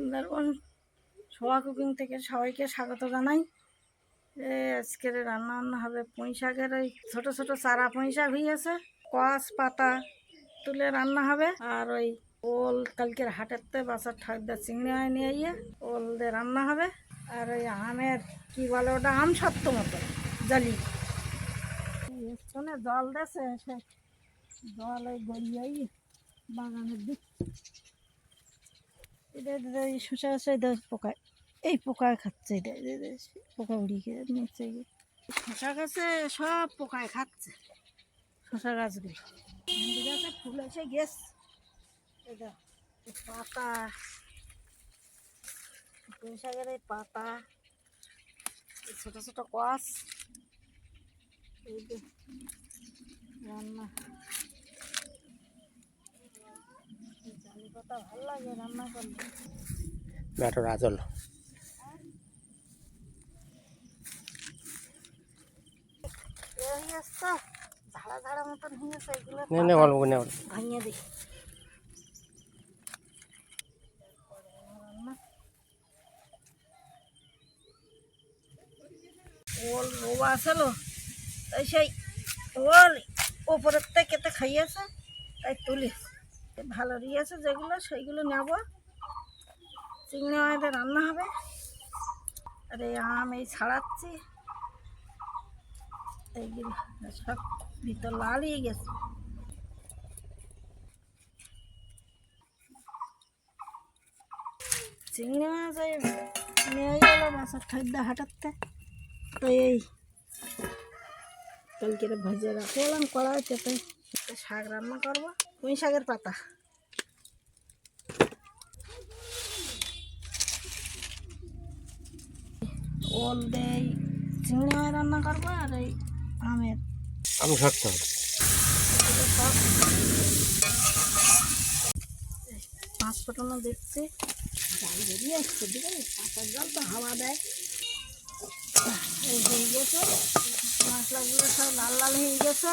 সুন্দরবন সোয়া cooking থেকে সবাইকে স্বাগত জানাই। আজকের রান্না বান্না হবে পুঁই শাকের ওই ছোটো ছোটো চারা পুঁই শাক হয়েছে কস পাতা তুলে রান্না হবে। আর ওই ওল কালকের হাটের হাটেরতে বাসার ঠাকুরদা চিংড়ি মাছ নিয়ে গিয়ে ওল দিয়ে রান্না হবে। আর ওই আমের, কি বলে ওটা? আম সত্য মতো, জালি। জল সে। জল ওই গড়িয়াই বাগানের দিক। এটা এই শসা আছে এটা পোকায় এই পোকায় খাচ্ছে এটা পোকা উড়িয়ে গিয়ে নিচে গিয়ে শসা গাছে সব পোকায় খাচ্ছে, শসা গাছগুলো। গাছে ফুল এসে গেছে। এটা পাতা। শাকের এই পাতা ছোটো ছোটো এই রান্না। পাতা ভালো লাগে রান্না করলে। ম্যাটোর আচল এ আসছে ঝাড়া ঝাড়া মতন হয়েছে এগুলো নে নে অল্প নে অল্প। ভাঙিয়ে দিই ওল বাবা আসলো তাই সেই ওল ওপরের থেকে খাইয়েছে তাই তুলি ভালো দিয়েছে যেগুলো, সেইগুলো নেব। চিংড়ি মাছের রান্না হবে। আর এই আম এই ছাড়াচ্ছি। এইগুলো সব ভিতর লালিয়ে গেছে। চিংড়ি মাছ এই নিয়ে গেল মাছের খাদ্য হাঁটাতে। তো এই কালকে ভেজে রাখলাম, কড়াইতে তাই শাক রান্না করব। পুঁই শাকের পাতা। ওল দেই চিংড়ি মাছ রান্না করব আর এই আমের। আমি হবে। পাঁচ ফোটানো দেখছি। জাল বেরিয়ে আসছে ঠিক আছে পাতার জল তো হাওয়া দেয় এই হয়ে গেছে। মশলাগুলো সব লাল লাল হয়ে গেছে।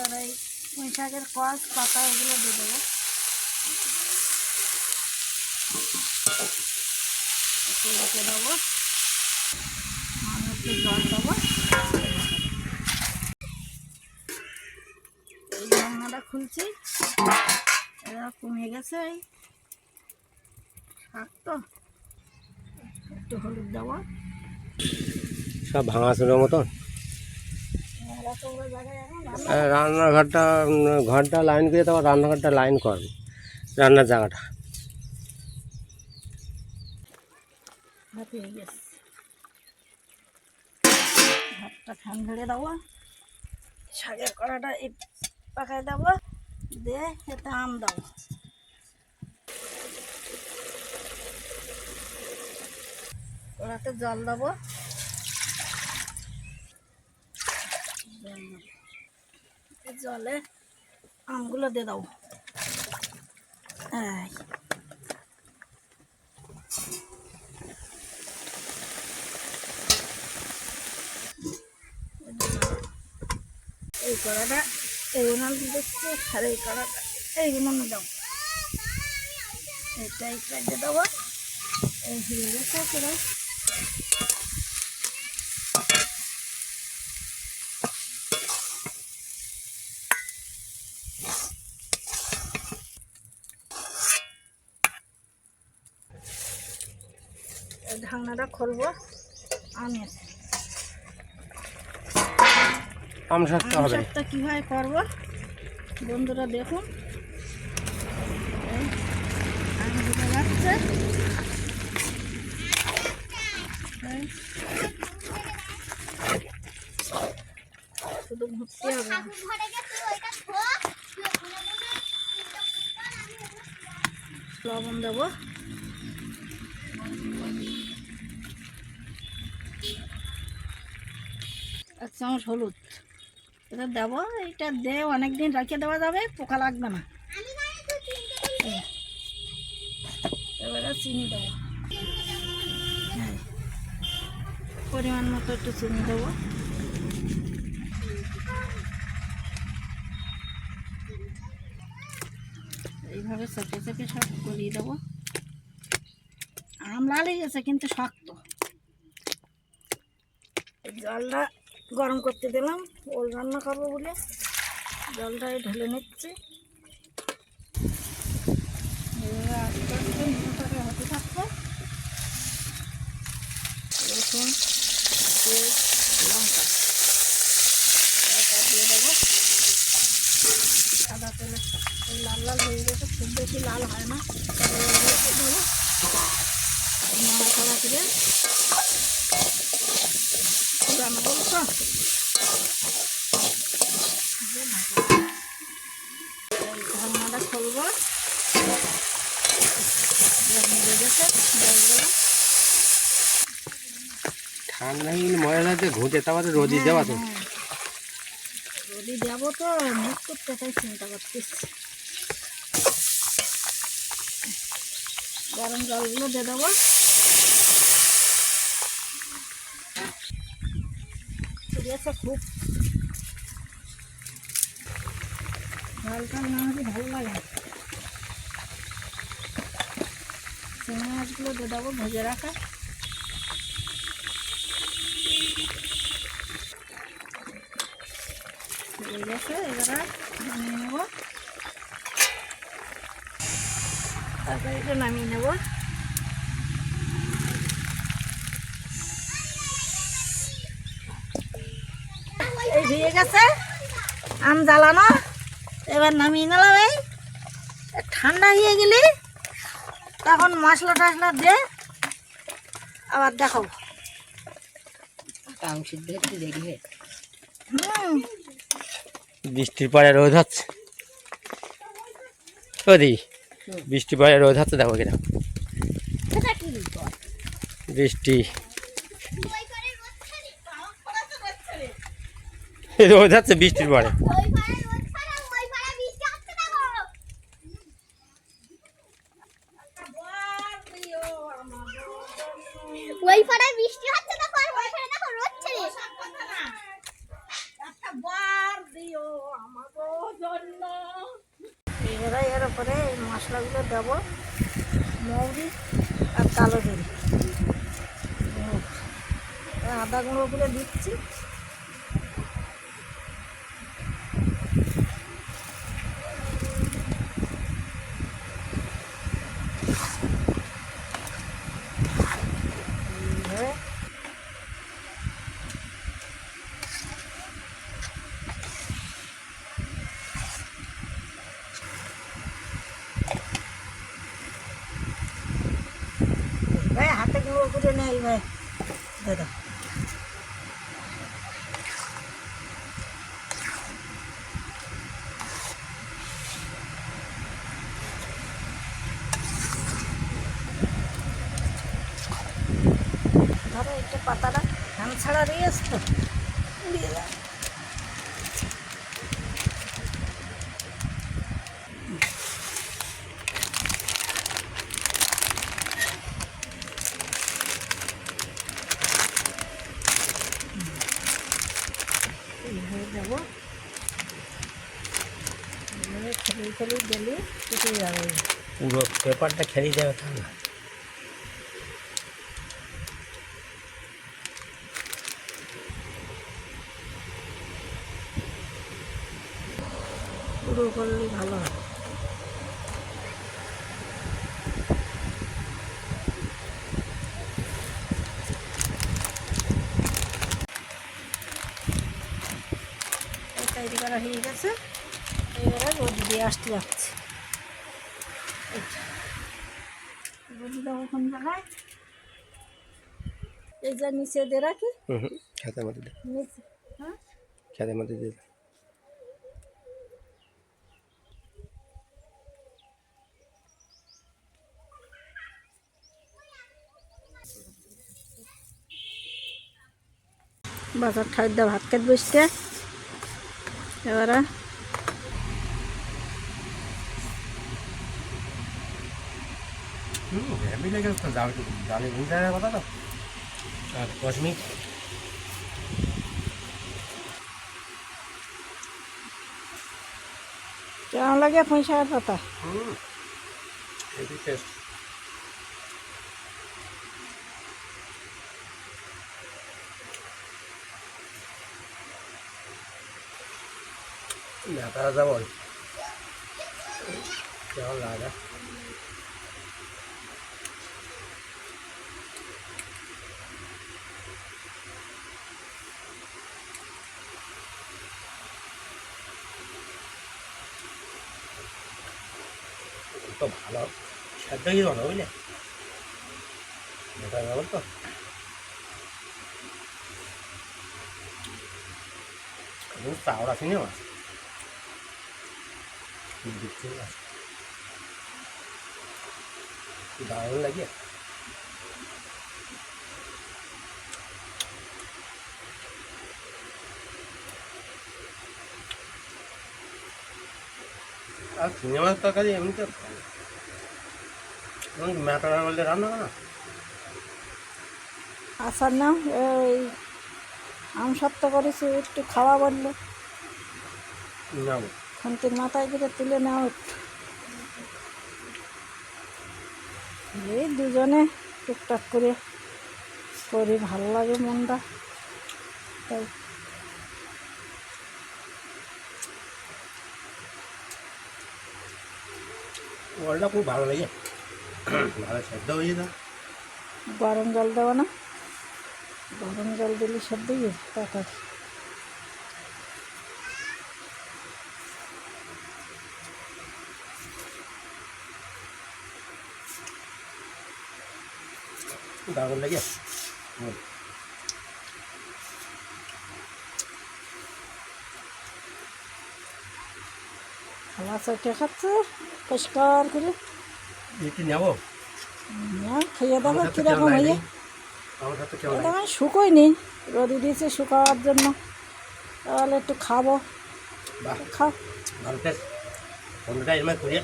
আর এই পুঁই শাকের কষ পাতা ওগুলো দিয়ে দেবো। রেখে দেবো। আমি একটু জল দেবো। এই জানলাটা খুলছি। এরা কমে গেছে এই শাক তো। একটু হলুদ দেবো। সব ভাঙা ভাঙাচুরের মতন? রান্নাঘরটা ঘরটা লাইন করে তারপর রান্নাঘরটা লাইন করবে রান্নার জায়গাটা। দেবো কড়াটা দেবো দিয়ে আম জল দেবো। জল আমগুলো দিয়ে দেবো এই। কড়াটা, এই উনান দিচ্ছি, আর এই কড়াটা, এই উনানে দাও। এইটা এই কাজে দেবো। এই হয়ে গেছে ঢাকনাটা খুলবো। আমি আম আমসবটা কীভাবে করব? বন্ধুরা দেখুন। এই আম ঢুকে শুধু ঘুরতে হবে। লবণ দেবো। চামচ হলুদ। এটা দেবো, এটা দিয়ে অনেক দিন দেওয়া যাবে, পোকা লাগবে না। এবারে চিনি দেবো। হ্যাঁ পরিমাণ মতো একটু চিনি দেবো। এইভাবে চেপে চেপে সব গলিয়ে দেবো। লাল হয়ে গেছে, কিন্তু শক্ত। জলটা গরম করতে দিলাম ওল রান্না করব বলে জলটা এই ঢেলে নিচ্ছি হতে দিয়ে দেবো সাদা লাল লাল হয়ে গেছে খুব বেশি লাল হয় না দেবো বলতো ঢাকনাটা খুলবো। ঠান্ডা কিন্তু ময়লাতে ঘুঁটে তারপরে রোদি দেওয়া তো। হ্যাঁ। যদি দেবো তো মুখ করতে তাই চিন্তা করতেছি। গরম জলগুলো দিয়ে দেবো। ঠিক খুব। ঝালটা না হলে ভালো লাগে। চিংড়ি মাছগুলো দিয়ে দেবো, ভেজে রাখা। গেছে নামিয়ে নেব। তরকারিটা নামিয়ে নেব। গেছে আম জ্বালানো। এবার নামিয়ে নিলাম এই। ঠান্ডা হয়ে গেলে তখন মশলা টশলা দিয়ে আবার হুম। বৃষ্টির পরে রোদ হচ্ছে। ও দি বৃষ্টির পরে রোদ হচ্ছে দেখো কিনা। সেটা কি কর বৃষ্টি। রোদ হচ্ছে বৃষ্টির পরে। ওই পাড়ায় বৃষ্টি এর উপরে এই মশলাগুলো দেবো, মৌরি আর কালো জিরে। আদা গুঁড়ো করে দিচ্ছি এইভাবে ভাই হাতে করে ভাই দাদা। ধরো একটু পাতাটা। ধান ছাড়া দিয়েছ তো দিয়ে দাও এইভাবে দেবো এইভাবে খেলি খেলি দিলে ফুটে যাবে পুরো পেপারটা খেয়ে যাবে তাহলে পুরো করলে ভালো হয়। হয়ে গেছে। এবারে রোদ দিয়ে আসতে যাচ্ছে। রোদ দেবো কোন জায়গায় এই যে নিচে দিয়ে রাখি খেতের মধ্যে নিচে হ্যাঁ? খেতের মধ্যে দিয়ে বাজার ঠাই ভাত খেতে বসতে এবারে ফ্যামিলি গেলে তো জাল জালে কেমন লাগে পুঁই শাকের পাতা হুম কেমন লাগে তো ভালো সেদ্ধ হয়ে যাবে বুঝলে নেতা যাবেন তো খুব চাওড়া চিনি মাছ দিচ্ছি না দারুণ লাগে আর চিংড়ি মাছ তরকারি এমনিতে ম্যাটার বলতে রান্না করা। আসার নাম এই আম সত্য করেছি একটু খাওয়া বলল নেব মাথায় করে তুলে নেওয়া একটু। এই দুজনে টুকটাক করে করি ভালো লাগে মনটা তাই। ওলটা খুব ভালো লাগে। গরম জল দেবো না গরম জল দিলে সব দিয়ে তাড়াতাড়ি দারুণ লাগে হুম। খাওয়া চটে খাচ্ছে পরিষ্কার করে নেব না, খেয়ে দেবো কীরকম হয়ে এটা আমি শুকোইনি রোদি দিয়েছি শুকাওয়ার জন্য। তাহলে একটু খাব। খাও। ভালো করে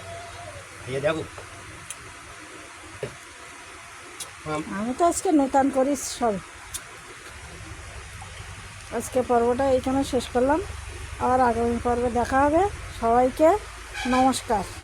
খেয়ে আমি তো আজকে নূতন করি সব। আজকে পর্বটা এইখানে শেষ করলাম। আবার আগামী পর্বে দেখা হবে। সবাইকে নমস্কার।